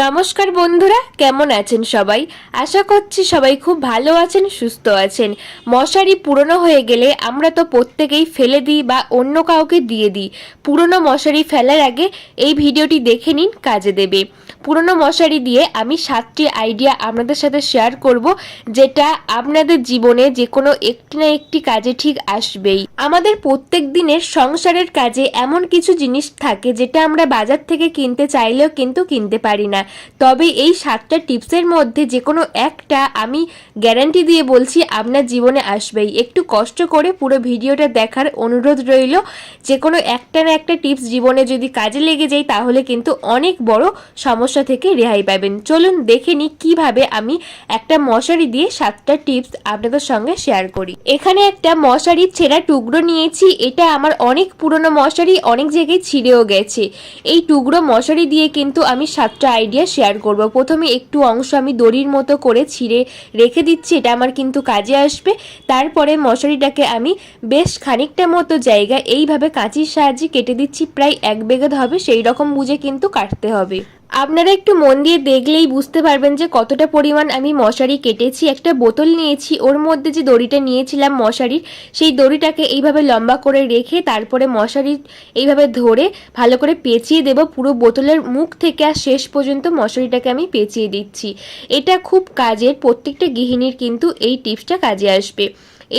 নমস্কার বন্ধুরা, কেমন আছেন সবাই? আশা করছি সবাই খুব ভালো আছেন, সুস্থ আছেন। মশারি পুরনো হয়ে গেলে আমরা তো প্রত্যেকেই ফেলে দিই বা অন্য কাউকে দিয়ে দিই। পুরনো মশারি ফেলার আগে এই ভিডিওটি দেখে নিন, কাজে দেবে। পুরনো মশারি দিয়ে আমি সাতটি আইডিয়া আপনাদের সাথে শেয়ার করব, যেটা আপনাদের জীবনে যে কোনো একটি না একটি কাজে ঠিক আসবেই। আমাদের প্রত্যেক দিনের সংসারের কাজে এমন কিছু জিনিস থাকে যেটা আমরা বাজার থেকে কিনতে চাইলেও কিন্তু কিনতে পারি না। তবে এই সাতটা টিপসের মধ্যে যে কোনো একটা আমি গ্যারান্টি দিয়ে বলছি আপনার জীবনে আসবেই। একটু কষ্ট করে পুরো ভিডিওটা দেখার অনুরোধ রইল যে কোনো একটা না একটা টিপস জীবনে যদি কাজে লেগে যায় তাহলে কিন্তু অনেক বড় সমস্যা থেকে রেহাই পাবেন। চলুন দেখে নিই কীভাবে আমি একটা মশারি দিয়ে সাতটা টিপস আপনাদের সঙ্গে শেয়ার করি। এখানে একটা মশারির ছেঁড়া টুকরো নিয়েছি। এটা আমার অনেক পুরনো মশারি, অনেক জায়গায় ছিঁড়েও গেছে। এই টুকরো মশারি দিয়ে কিন্তু আমি সাতটা আইডিয়া শেয়ার করব। প্রথমে একটু অংশ আমি দড়ির মতো করে ছিঁড়ে রেখে দিচ্ছি, এটা আমার কিন্তু কাজে আসবে। তারপরে মশারিটাকে আমি বেশ খানিকটা মতো জায়গা এইভাবে কাঁচির সাহায্যে কেটে দিচ্ছি, প্রায় এক বেগত হবে সেই রকম বুঝে কিন্তু কাটতে হবে। আপনারা একটু মন দিয়ে দেখলেই বুঝতে পারবেন যে কতটা পরিমাণ আমি মশারি কেটেছি। একটা বোতল নিয়েছি, ওর মধ্যে যে দড়িটা নিয়েছিলাম মশারির, সেই দড়িটাকে এইভাবে লম্বা করে রেখে তারপরে মশারি এইভাবে ধরে ভালো করে পেঁচিয়ে দেব। পুরো বোতলের মুখ থেকে আর শেষ পর্যন্ত মশারিটাকে আমি পেঁচিয়ে দিচ্ছি। এটা খুব কাজের, প্রত্যেকটা গৃহিণীর কিন্তু এই টিপসটা কাজে আসবে।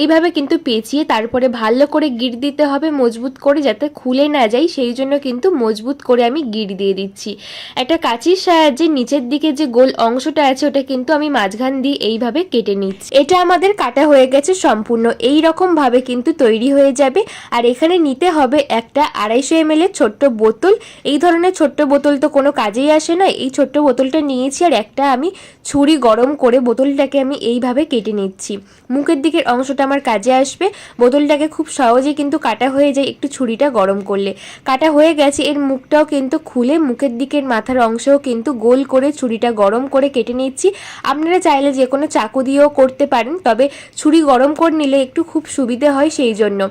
এইভাবে কিন্তু পেঁচিয়ে তারপরে ভালো করে গিট দিতে হবে, মজবুত করে যাতে খুলে না যায়। সেই জন্য কিন্তু মজবুত করে আমি গিট দিয়ে দিচ্ছি। একটা কাঁচির সাহায্যে নিচের দিকে যে গোল অংশটা আছে, ওটা কিন্তু আমি মাঝখান দিয়ে এইভাবে কেটে নিচ্ছি। এটা আমাদের কাটা হয়ে গেছে সম্পূর্ণ। এই রকম ভাবে কিন্তু তৈরি হয়ে যাবে। আর এখানে নিতে হবে একটা আড়াইশো এম ছোট্ট বোতল। এই ধরনের ছোট্ট বোতল তো কোনো কাজেই আসে না। এই ছোট্ট বোতলটা নিয়েছি আর একটা আমি ছুরি গরম করে বোতলটাকে আমি এইভাবে কেটে নিচ্ছি। মুখের দিকের অংশটা আমার কাজে আসবে। বোতলটাকে খুব সহজে কিন্তু কাটা হয়ে যায় একটু ছুরিটা গরম করলে। কাটা হয়ে গেছে, এর মুখটাও কিন্তু খুলে, মুখের দিকের মাথার অংশও কিন্তু গোল করে ছুরিটা গরম করে কেটে নিচ্ছি। আপনারা চাইলে যে কোনো চাকু দিয়েও করতে পারেন, তবে ছুরি গরম করে নিলে একটু খুব সুবিধে হয় সেই জন্য।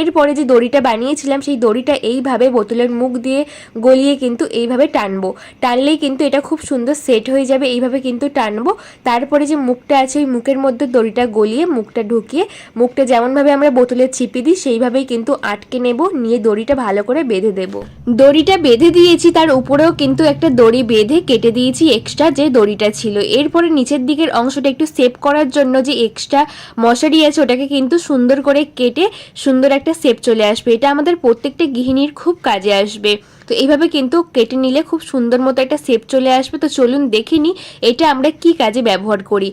এরপরে যে দড়িটা বানিয়েছিলাম, সেই দড়িটা এইভাবে বোতলের মুখ দিয়ে গলিয়ে কিন্তু এইভাবে টানবো। টানলেই কিন্তু এটা খুব সুন্দর সেট হয়ে যাবে, এইভাবে কিন্তু টানবো। তারপরে যে মুখটা আছে, ওই মুখের মধ্যে দড়িটা গলিয়ে মুখটা ঢুকিয়ে, মুখটা যেমনভাবে আমরা বোতলে চিপে দিই, সেইভাবেই কিন্তু আটকে নেব, নিয়ে দড়িটা ভালো করে বেঁধে দেব। দড়িটা বেঁধে দিয়েছি, তার উপরেও কিন্তু একটা দড়ি বেঁধে কেটে দিয়েছি এক্সট্রা যে দড়িটা ছিল। এরপরে নিচের দিকের অংশটা একটু সেভ করার জন্য যে এক্সট্রা মশারি আছে, ওটাকে কিন্তু সুন্দর করে কেটে সুন্দর একটা সেপ চলে আসবে। এটা আমাদের প্রত্যেকটা গৃহিণীর খুব কাজে আসবে। তো এইভাবে কিন্তু কেটে নিলে খুব সুন্দর মতো একটা শেপ চলে আসবে। তো চলুন দেখিনি এটা আমরা কি কাজে ব্যবহার করি।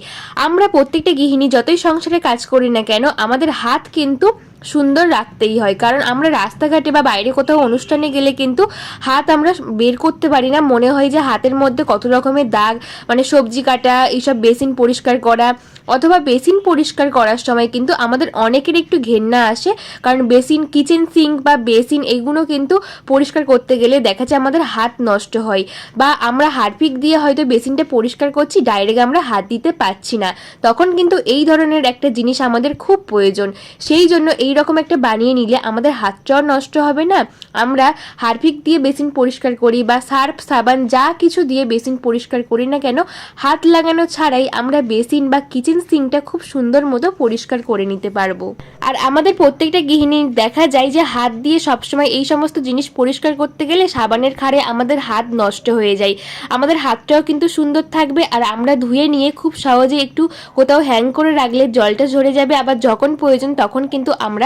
আমরা প্রত্যেকটা গৃহিণী যতই সংসারে কাজ করি না কেন, আমাদের হাত কিন্তু সুন্দর রাখতেই হয়। কারণ আমরা রাস্তাঘাটে বা বাইরে কোথাও অনুষ্ঠানে গেলে কিন্তু হাত আমরা বের করতে পারি না। মনে হয় যে হাতের মধ্যে কত রকমের দাগ মানে সবজি কাটা, এইসব বেসিন পরিষ্কার করা অথবা বেসিন পরিষ্কার করার সময় কিন্তু আমাদের অনেকের একটু ঘেন্না আসে। কারণ বেসিন, কিচেন সিঙ্ক বা বেসিন এগুলো কিন্তু পরিষ্কার করতে গেলে দেখা যায় আমাদের হাত নষ্ট হয় বা আমরা হারপিক দিয়ে হয়তো বেসিনটা পরিষ্কার করছি, ডাইরেক্ট আমরা হাত দিতে পারছি না। তখন কিন্তু এই ধরনের একটা জিনিস আমাদের খুব প্রয়োজন। সেই জন্য এই রকম একটা বানিয়ে নিলে আমাদের হাতটাও নষ্ট হবে না? আমরা হারপিক দিয়ে বেসিন পরিষ্কার করি বা সার্ফ, সাবান যা কিছু দিয়ে বেসিন পরিষ্কার করি না কেন, হাত লাগানো ছাড়াই আমরা বেসিন বা কিচেন সিঙ্কটা খুব সুন্দর মতো পরিষ্কার করে নিতে পারব। আর আমাদের প্রত্যেকটা গৃহিণী দেখা যায় যে হাত দিয়ে সবসময় এই সমস্ত জিনিস পরিষ্কার করতে গেলে সাবানের খারে আমাদের হাত নষ্ট হয়ে যায়। আমাদের হাতটাও কিন্তু সুন্দর থাকবে আর আমরা ধুয়ে নিয়ে খুব সহজে একটু কোথাও হ্যাং করে রাখলে জলটা ঝরে যাবে। আবার যখন প্রয়োজন তখন কিন্তু আমরা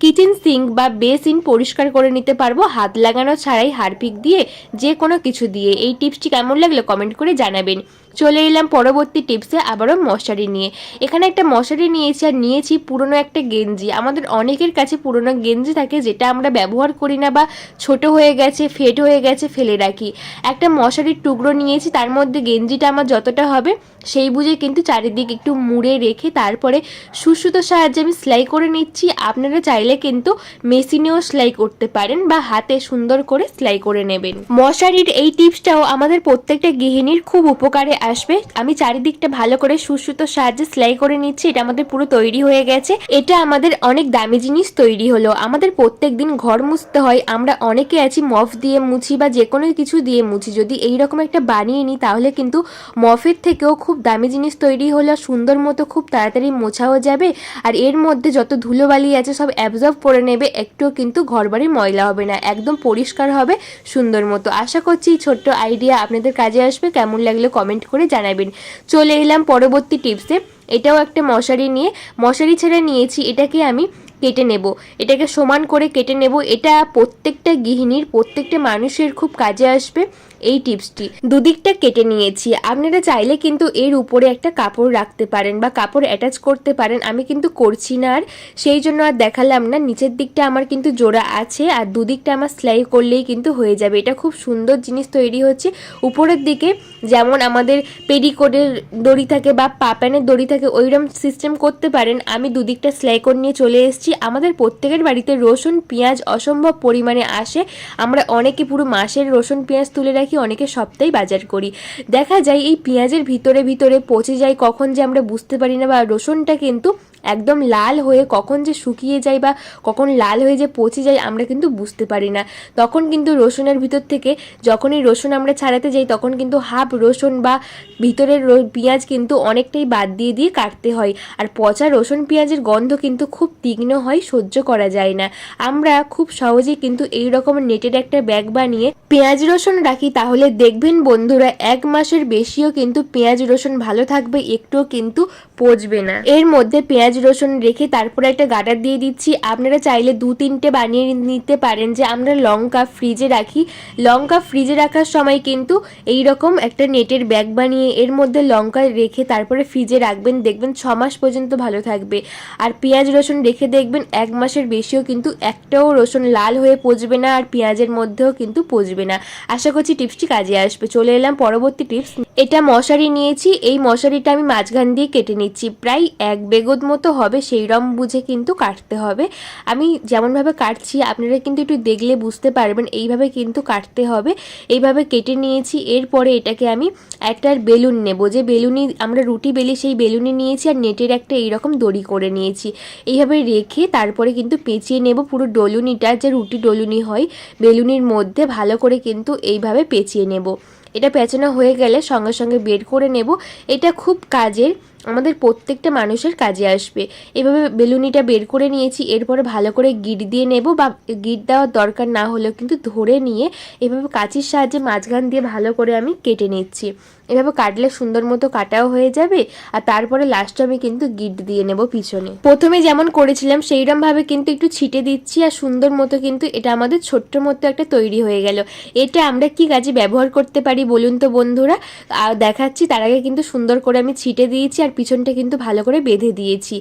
কিচেন সিঙ্ক বা বেসিন পরিষ্কার করে নিতে পারব। হাত লাগানো ছাড়াই হারপিক দিয়ে যে কোনো কিছু দিয়ে। এই টিপসটি কেমন লাগল কমেন্ট করে জানাবেন। চলে এলাম পরবর্তী টিপসে আবারও মশারি নিয়ে। এখানে একটা মশারি নিয়েছি আর নিয়েছি পুরনো একটা গেঞ্জি। আমাদের অনেকের কাছে পুরনো গেঞ্জি থাকে যেটা আমরা ব্যবহার করি না বা ছোট হয়ে গেছে ফেট হয়ে গেছে, ফেলে রাখি। একটা মশারির টুকরো নিয়েছি, তার মধ্যে গেঞ্জিটা আমার যতটা হবে সেই বুঝে কিন্তু চারিদিক একটু মুড়ে রেখে তারপরে সুসুতোর সাহায্যে আমি সেলাই করে নিচ্ছি। আপনারা চাইলে কিন্তু মেশিনেও সেলাই করতে পারেন বা হাতে সুন্দর করে সেলাই করে নেবেন। মশারির এই টিপসটাও আমাদের প্রত্যেকটা গৃহিণীর খুব উপকারে আসবে। আমি চারিদিকটা ভালো করে সুসুতোর সাহায্যে সেলাই করে নিচ্ছি। এটা আমাদের পুরো তৈরি হয়ে গেছে। এটা আমাদের অনেক দামি জিনিস তৈরি হলো। আমাদের প্রত্যেক দিন ঘর মুছতে হয়। আমরা অনেকে আছি মফ দিয়ে মুছি বা যে কোনো কিছু দিয়ে মুছি। যদি এই রকম একটা বানিয়ে নিই, তাহলে কিন্তু মফের থেকেও খুব দামি জিনিস তৈরি হলো। সুন্দর মতো খুব তাড়াতাড়ি মোছাও যাবে। আর এর মধ্যে যত ধুলোবালি আছে, সব অ্যাবজর্ব করে নেবে। একটুও কিন্তু ঘরবাড়ি ময়লা হবে না। একদম পরিষ্কার হবে, সুন্দর মতো। আশা করছি ছোট্ট আইডিয়া আপনাদের কাজে আসবে। কেমন লাগল কমেন্ট করে জানাবেন। চলে এলাম পরবর্তী টিপসে। এটাও একটা মশারি নিয়ে। মশারি ছেড়ে নিয়েছি, এটাকে আমি কেটে নেব। এটাকে সমান করে কেটে নেব। এটা প্রত্যেকটা গৃহিণীর, প্রত্যেকটা মানুষের খুব কাজে আসবে। এই টিপসটি। দুদিকটা কেটে নিয়েছি। আপনারা চাইলে কিন্তু এর উপরে একটা কাপড় রাখতে পারেন বা কাপড় অ্যাটাচ করতে পারেন। আমি কিন্তু করছি না আর। সেই জন্য আর দেখালাম না। নিচের দিকটা আমার কিন্তু জোড়া আছে আর দুদিকটা আমার সেলাই করলেই কিন্তু হয়ে যাবে। এটা খুব সুন্দর জিনিস তৈরি হচ্ছে। উপরের দিকে যেমন আমাদের পেডিকোডের দড়ি থাকে বা পাপ্যানের দড়ি থাকে, ওইরকম সিস্টেম করতে পারেন। আমি দুদিকটা সেলাই করে নিয়ে চলে এসেছি। আমাদের প্রত্যেকের বাড়িতে রসুন, পেঁয়াজ অসম্ভব পরিমাণে আসে। আমরা অনেকে পুরো মাসের রসুন, পেঁয়াজ তুলে রাখি। অনেকে সপ্তাহে বাজার করি। দেখা যায় এই পেঁয়াজের ভিতরে ভিতরে পচে যায়, কখন যে আমরা বুঝতে পারি না বা রসুনটা কিন্তু একদম লাল হয়ে কখন যে শুকিয়ে যায় বা কখন লাল হয়ে যে পচে যায় আমরা কিন্তু বুঝতে পারি না। তখন কিন্তু রসুনের ভিতর থেকে যখনই রসুন আমরা ছাড়াতে যাই, তখন কিন্তু হাফ রসুন বা ভিতরের পেঁয়াজ কিন্তু অনেকটাই বাদ দিয়ে দিয়ে কাটতে হয়। আর পচা রসুন পেঁয়াজের গন্ধ কিন্তু খুব তীক্ষ্ণ হয়, সহ্য করা যায় না। আমরা খুব সহজেই কিন্তু এই রকম নেটের একটা ব্যাগ বানিয়ে পেঁয়াজ রসুন রাখি। তাহলে দেখবেন বন্ধুরা, এক মাসের বেশিও কিন্তু পেঁয়াজ রসুন ভালো থাকবে, একটুও কিন্তু পচবে না। এর মধ্যে পেঁয়াজ রসুন রেখে তারপরে একটা গাডার দিয়ে দিচ্ছি। আপনারা চাইলে দু তিনটে বানিয়ে নিতে পারেন যে আমরা লঙ্কা ফ্রিজে রাখি। লঙ্কা ফ্রিজে রাখার সময় কিন্তু এই রকম একটা নেটের ব্যাগ বানিয়ে এর মধ্যে লঙ্কা রেখে তারপরে ফ্রিজে রাখবেন। দেখবেন ছ মাস পর্যন্ত ভালো থাকবে। আর পেঁয়াজ রসুন রেখে দেখবেন এক মাসের বেশিও কিন্তু একটাও রসুন লাল হয়ে পচবে না আর পেঁয়াজের মধ্যেও কিন্তু পচবে না। আশা করছি টিপসটি কাজে আসবে। চলে এলাম পরবর্তী টিপস। এটা মশারি নিয়েছি। এই মশারিটা আমি মাঝখান দিয়ে কেটে নিচ্ছি। প্রায় এক বেগদ মতো হবে সেই রম বুঝে কিন্তু কাটতে হবে। আমি যেমনভাবে কাটছি, আপনারা কিন্তু একটু দেখলে বুঝতে পারবেন, এইভাবে কিন্তু কাটতে হবে। এইভাবে কেটে নিয়েছি, এরপরে এটাকে আমি একটা বেলুন নেব। যে বেলুনি আমরা রুটি বেলি সেই বেলুনি নিয়েছি আর নেটের একটা এইরকম দড়ি করে নিয়েছি। এইভাবে রেখে তারপরে কিন্তু পেঁচিয়ে নেব পুরো ডলুনিটা, যে রুটি ডলুনি হয়, বেলুনির মধ্যে ভালো করে কিন্তু এইভাবে পেঁচিয়ে নেব। এটা পেঁচানো হয়ে গেলে সঙ্গে সঙ্গে বের করে নেব। এটা খুব কাজের আমাদের প্রত্যেকটা মানুষের কাজে আসবে। এভাবে বেলুনিটা বের করে নিয়েছি, এরপরে ভালো করে গিট দিয়ে নেব বা গিট দেওয়ার দরকার না হলেও কিন্তু ধরে নিয়ে এভাবে কাঁচির সাহায্যে মাঝখান দিয়ে ভালো করে আমি কেটে নিচ্ছি। এভাবে কাটলে সুন্দর মতো কাটাও হয়ে যাবে আর তারপরে লাস্টে আমি কিন্তু গিট দিয়ে নেব পিছনে। প্রথমে যেমন করেছিলাম সেইরকম ভাবে কিন্তু একটু ছিটে দিচ্ছি আর সুন্দর মতো কিন্তু এটা আমাদের ছোট্ট মতো একটা তৈরি হয়ে গেল। এটা আমরা কি কাজে ব্যবহার করতে পারি বলুন তো বন্ধুরা? আর দেখাচ্ছি, তার আগে কিন্তু সুন্দর করে আমি ছিটে দিয়েছি আর পিছনটা কিন্তু ভালো করে বেঁধে দিয়েছি।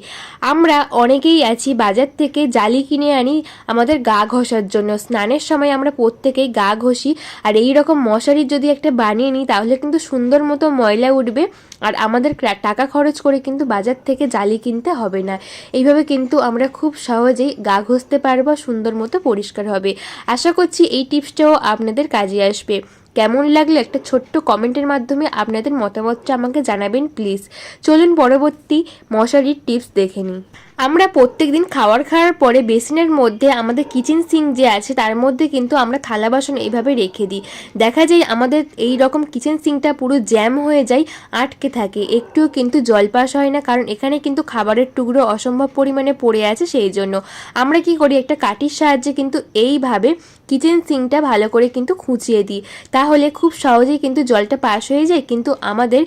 আমরা অনেকেই আছি বাজার থেকে জালি কিনে আনি আমাদের গা ঘষার জন্য। স্নানের সময় আমরা প্রত্যেকেই গা ঘষি। আর এই রকম মশারির যদি একটা বানিয়ে নিই, তাহলে কিন্তু সুন্দর মতো ময়লা উঠবে। আর আমাদের টাকা খরচ করে কিন্তু বাজার থেকে জালি কিনতে হবে না। এইভাবে কিন্তু আমরা খুব সহজেই গা ঘষতে পারব, সুন্দর মতো পরিষ্কার হবে। আশা করছি এই টিপসটাও আপনাদের কাজে আসবে। কেমন লাগল একটা ছোট্ট কমেন্টের মাধ্যমে আপনাদের মতামতটা আমাকে জানাবেন, প্লিজ। চলুন পরবর্তী মশারির টিপস দেখে নিই। আমরা প্রত্যেক দিন খাবার খাওয়ার পরে বেসিনের মধ্যে আমাদের কিচেন সিঙ্ক যে আছে তার মধ্যে কিন্তু আমরা থালা বাসন এইভাবে রেখে দিই। দেখা যায় আমাদের এই রকম কিচেন সিঙ্কটা পুরো জ্যাম হয়ে যায়, আটকে থাকে। একটুও কিন্তু জল পাস হয় না, কারণ এখানে কিন্তু খাবারের টুকরো অসম্ভব পরিমাণে পড়ে আছে সেই জন্য। আমরা কি করি, একটা কাঠির সাহায্যে কিন্তু এইভাবে কিচেন সিঙ্কটা ভালো করে কিন্তু খুঁচিয়ে দিই। তাহলে খুব সহজেই কিন্তু জলটা পাস হয়ে যায়, কিন্তু আমাদের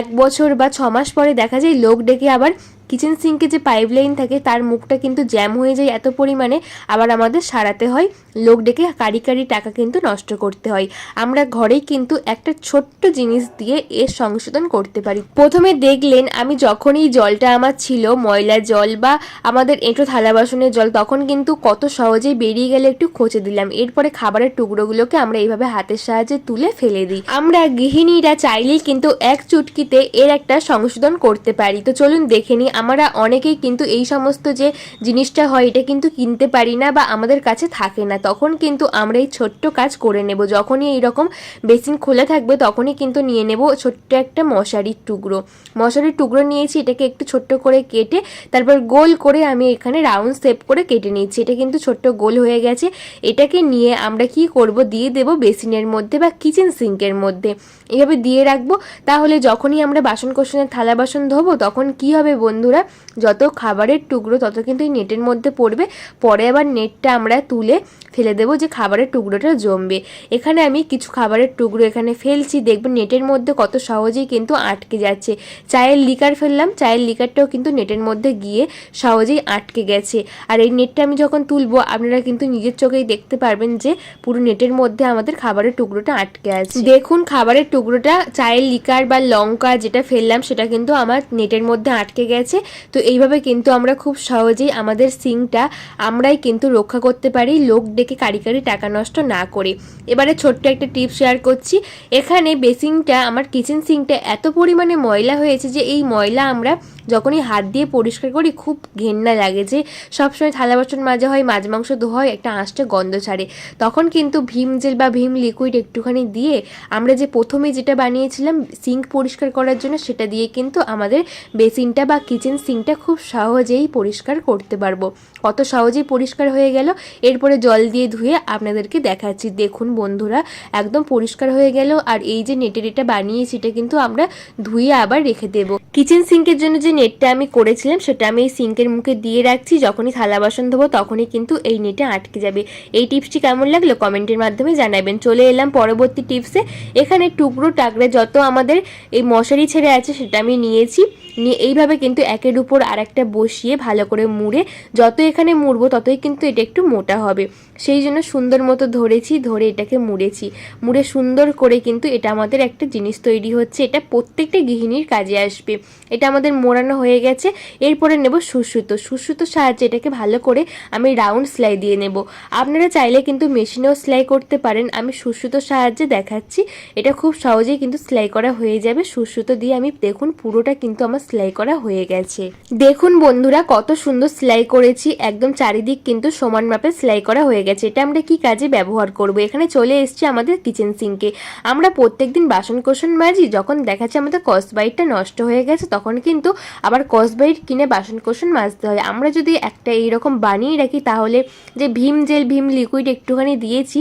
এক বছর বা ছ মাস পরে দেখা যায় লোক ডেকে আবার কিচেন সিঙ্কে যে পাইপ লাইন থাকে, তার মুখটা কিন্তু জ্যাম হয়ে যায় এত পরিমাণে, আবার আমাদের সারাতে হয়। লোক ডেকে কারি কারি টাকা কিন্তু নষ্ট করতে হয়। আমরা ঘরেই কিন্তু একটা ছোট্ট জিনিস দিয়ে এর সংশোধন করতে পারি। প্রথমে দেখলেন, আমি যখনই জলটা আমার ছিল, ময়লা জল বা আমাদের এঁটো থালা বাসনের জল, তখন কিন্তু কত সহজেই বেরিয়ে গেলে একটু খোঁচে দিলাম। এরপরে খাবারের টুকরোগুলোকে আমরা এইভাবে হাতের সাহায্যে তুলে ফেলে দিই। আমরা গৃহিণীরা চাইলেই কিন্তু এক চুটকিতে এর একটা সংশোধন করতে পারি। তো চলুন দেখে নিই আমরা অনেকেই কিন্তু এই সমস্ত যে জিনিসটা হয়, এটা কিন্তু কিনতে পারি না বা আমাদের কাছে থাকে না। তখন কিন্তু আমরা এই ছোট্ট কাজ করে নেব। যখনই এইরকম বেসিন খোলা থাকবে, তখনই কিন্তু নিয়ে নেব ছোট্ট একটা মশারির টুকরো। মশারির টুকরো নিয়েছি, এটাকে একটু ছোট্ট করে কেটে তারপর গোল করে আমি এখানে রাউন্ড শেপ করে কেটে নিয়েছি। এটা কিন্তু ছোট্ট গোল হয়ে গেছে। এটাকে নিয়ে আমরা কি করব, দিয়ে দেব বেসিনের মধ্যে বা কিচেন সিঙ্কের মধ্যে। এভাবে দিয়ে রাখব। তাহলে যখনই আমরা বাসন কোসনের থালা বাসন ধোবো, তখন কি হবে বন্ধুরা, যত খাবারের টুকরো তত কিন্তু এই নেটের মধ্যে পড়বে। পরে আবার নেটটা আমরা তুলে ফেলে দেবো যে খাবারের টুকরোটা জমবে। এখানে আমি কিছু খাবারের টুকরো এখানে ফেলছি। দেখবেন নেটের মধ্যে কত সহজেই কিন্তু আটকে যাচ্ছে। চায়ের লিকার ফেললাম, চায়ের লিকারটাও কিন্তু নেটের মধ্যে গিয়ে সহজেই আটকে গেছে। আর এই নেটটা আমি যখন তুলবো, আপনারা কিন্তু নিজের চোখেই দেখতে পারবেন যে পুরো নেটের মধ্যে আমাদের খাবারের টুকরোটা আটকে আছে। দেখুন, খাবারের টুকরোটা, চায়ের লিকার বা লঙ্কা যেটা ফেললাম, সেটা কিন্তু আমার নেটের মধ্যে আটকে গেছে। তো এইভাবে কিন্তু আমরা খুব সহজেই আমাদের সিংটা আমরাই কিন্তু রক্ষা করতে পারি, লোক ডেকে কারি কারি টাকা নষ্ট না করে। এবারে ছোট্ট একটা টিপ শেয়ার করছি। এখানে বেসিংটা, আমার কিচেন সিংটা এত পরিমাণে ময়লা হয়েছে যে এই ময়লা আমরা যখনই হাত দিয়ে পরিষ্কার করি, খুব ঘেন্না লাগে যে সবসময় থালা বাসন মাজা হয় মাছ মাংস ধোয়া হয়, একটা আঁশটা গন্ধ ছাড়ে। তখন কিন্তু ভীম জেল বা ভীম লিকুইড একটুখানি দিয়ে আমরা যে প্রথমে যেটা বানিয়েছিলাম সিঙ্ক পরিষ্কার করার জন্য, সেটা দিয়ে কিন্তু আমাদের বেসিনটা বা কিচেন সিঙ্কটা খুব সহজেই পরিষ্কার করতে পারব। কত সহজেই পরিষ্কার হয়ে গেল। এরপরে জল দিয়ে ধুয়ে আপনাদেরকে দেখাচ্ছি। দেখুন বন্ধুরা, একদম পরিষ্কার হয়ে গেল। আর এই যে নেটের এটা বানিয়েছি, এটা কিন্তু আমরা ধুয়ে আবার রেখে দেবো। কিচেন সিঙ্কের জন্য যে নেটটা আমি করেছিলাম, সেটা আমি এই সিঙ্কের মুখে দিয়ে রাখছি। যখনই থালা বাসন ধোবো, তখনই কিন্তু এই নেটে আটকে যাবে। এই টিপসটি কেমন লাগল কমেন্টের মাধ্যমে জানাবেন। চলে এলাম পরবর্তী টিপসে। এখানে টুকরো টাকরে যত আমাদের এই মশারি ছেড়ে আছে, সেটা আমি নিয়েছি। নিয়ে এইভাবে কিন্তু একের উপর আর একটা বসিয়ে ভালো করে মুড়ে যত এখানে মুড়বো ততই কিন্তু এটা একটু মোটা হবে। সেই জন্য সুন্দর মতো ধরেছি, ধরে এটাকে মুড়েছি। মুড়ে সুন্দর করে কিন্তু এটা আমাদের একটা জিনিস তৈরি হচ্ছে। এটা প্রত্যেকটা গৃহিণীর কাজে আসবে। এটা আমাদের মোড়ানো হয়ে গেছে। এরপরে নেব সুসুতো। সুসুতো সাহায্যে এটাকে ভালো করে আমি রাউন্ড সেলাই দিয়ে নেব। আপনারা চাইলে কিন্তু মেশিনেও সেলাই করতে পারেন। আমি সুসুতোর সাহায্যে দেখাচ্ছি। এটা খুব সহজেই কিন্তু সেলাই করা হয়ে যাবে। সুসুতো দিয়ে আমি দেখুন পুরোটা কিন্তু আমার সেলাই করা হয়ে গেছে। দেখুন বন্ধুরা, কত সুন্দর সেলাই করেছি। একদম চারিদিক কিন্তু সমান মাপে সেলাই করা হয়ে গেছে। এটা আমরা কি কাজে ব্যবহার করব? এখানে চলে এসছি আমাদের কিচেন সিঙ্কে আমরা প্রত্যেকদিন বাসন কোসন মাজি, যখন দেখাচ্ছে আমাদের কসবাইটটা নষ্ট হয়ে গেছে, তখন কিন্তু আবার কসবাইট কিনে বাসন কোসন মাজতে হয়। আমরা যদি একটা এইরকম বানিয়ে রাখি, তাহলে যে ভীম জেল, ভীম লিকুইড একটুখানি দিয়েছি,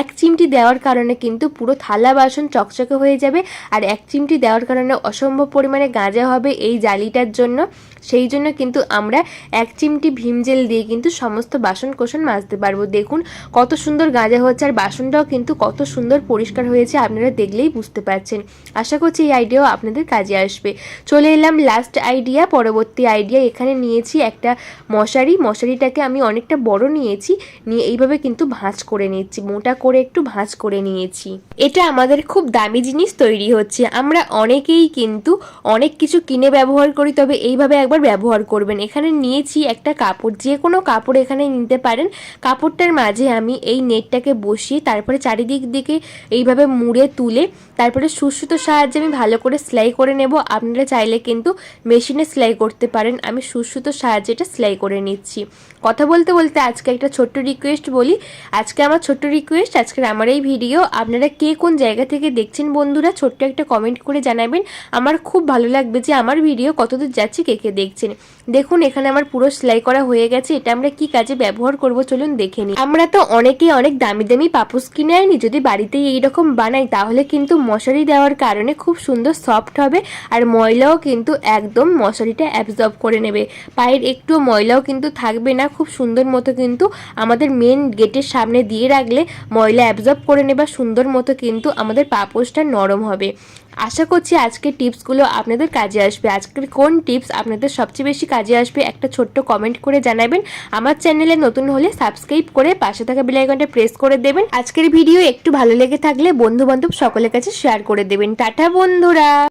এক চিমটি দেওয়ার কারণে কিন্তু পুরো থালা বাসন চকচকে হয়ে যাবে আর এক চিমটি দেওয়ার কারণে অসম্ভব পরিমাণে গাঁজা হবে এই জালিটার জন্য। সেই জন্য কিন্তু আমরা এক চিমটি ভীম জেল দিয়ে কিন্তু সমস্ত বাসন কোসন মাজতে পারব। দেখুন কত সুন্দর গাঁজা হচ্ছে আর বাসনটাও কিন্তু কত সুন্দর পরিষ্কার হয়েছে, আপনারা দেখলেই বুঝতে পারছেন। আশা করছি এই আইডিয়াও আপনাদের কাজে আসবে। চলে এলাম লাস্ট আইডিয়া পরবর্তী আইডিয়া এখানে নিয়েছি একটা মশারি। মশারিটাকে আমি অনেকটা বড় নিয়েছি, নিয়ে এইভাবে কিন্তু ভাঁজ করে নিয়েছি মোটা করে একটু ভাঁজ করে নিয়েছি। এটা আমাদের খুব দামি জিনিস তৈরি হচ্ছে। আমরা অনেকেই কিন্তু অনেক কিছু কিনে ব্যবহার করি, তবে এইভাবে একবার ব্যবহার করবেন। এখানে নিয়েছি একটা কাপড় যে কোনো কাপড় এখানে নিতে পারেন। কাপড়টার মাঝে আমি এই নেটটাকে বসিয়ে তারপরে চারিদিক দিকে এইভাবে মুড়ে তুলে তারপরে সুসুতোর সাহায্যে আমি ভালো করে সেলাই করে নেব। আপনারা চাইলে কিন্তু মেশিনে সেলাই করতে পারেন। আমি সুসুতোর সাহায্যে এটা সেলাই করে নিচ্ছি। কথা বলতে বলতে আজকে একটা ছোট্ট রিকোয়েস্ট বলি। আজকে আমার ছোট্ট রিকোয়েস্ট আজকের আমার এই ভিডিও আপনারা কে কোন জায়গা থেকে দেখছেন বন্ধুরা, ছোট্ট একটা কমেন্ট করে জানাবেন। আমার খুব ভালো লাগবে যে আমার ভিডিও কতদূর যাচ্ছে, কে কে দেখছেন। দেখুন, এখানে আমার পুরো সেলাই করা হয়ে গেছে। এটা আমরা কি কাজে ব্যবহার করব চলুন দেখে নিই। আমরা তো অনেকেই অনেক দামি দামি পাপুস কিনে আনি, যদি বাড়িতেই এইরকম বানাই, তাহলে কিন্তু মশারি দেওয়ার কারণে খুব সুন্দর সফট হবে আর ময়লাও কিন্তু একদম মশারিটা অ্যাবজর্ব করে নেবে। পায়ের একটু ময়লাও কিন্তু থাকবে না, খুব সুন্দর মতো কিন্তু আমাদের মেন গেটের সামনে দিয়ে রাখলে ময়লা অ্যাবজর্ব করে নেবা সুন্দর মতো কিন্তু আমাদের পাপোশটা নরম হবে। আশা করছি আজকের টিপসগুলো আপনাদের কাজে আসবে। আজকের কোন টিপস আপনাদের সবচেয়ে বেশি কাজে আসবে, একটা ছোট্ট কমেন্ট করে জানাবেন। আমার চ্যানেলে নতুন হলে সাবস্ক্রাইব করে পাশে থাকা বেলাইকনটা প্রেস করে দেবেন। আজকের ভিডিও একটু ভালো লেগে থাকলে বন্ধু বান্ধব সকলের কাছে শেয়ার করে দেবেন। টাটা বন্ধুরা!